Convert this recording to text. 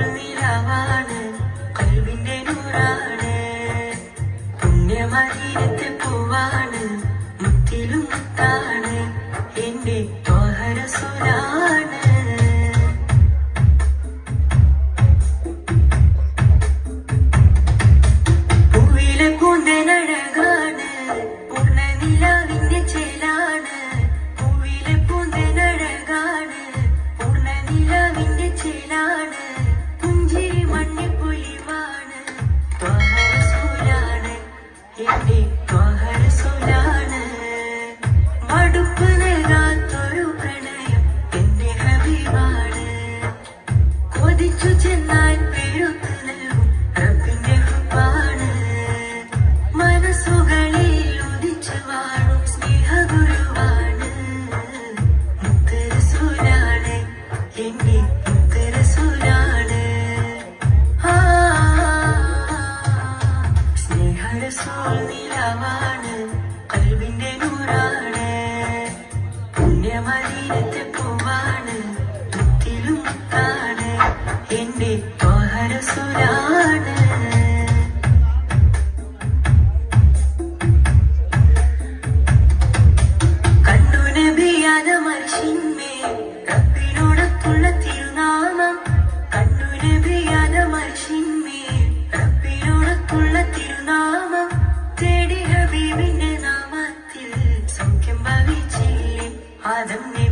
നിലവാണ് കൽവിന്റെ നൂറാണ്. പുണ്യമതിരത്തെ പൂവാണ്. പുണ്യമദീനത്തെ പൂവാണ് മുത്തിലും മുത്താണ് എന്റെ ത്വഹരസുരാണ് കണ്ണു നബിയാന മനുഷ്യന്മേ जन्मे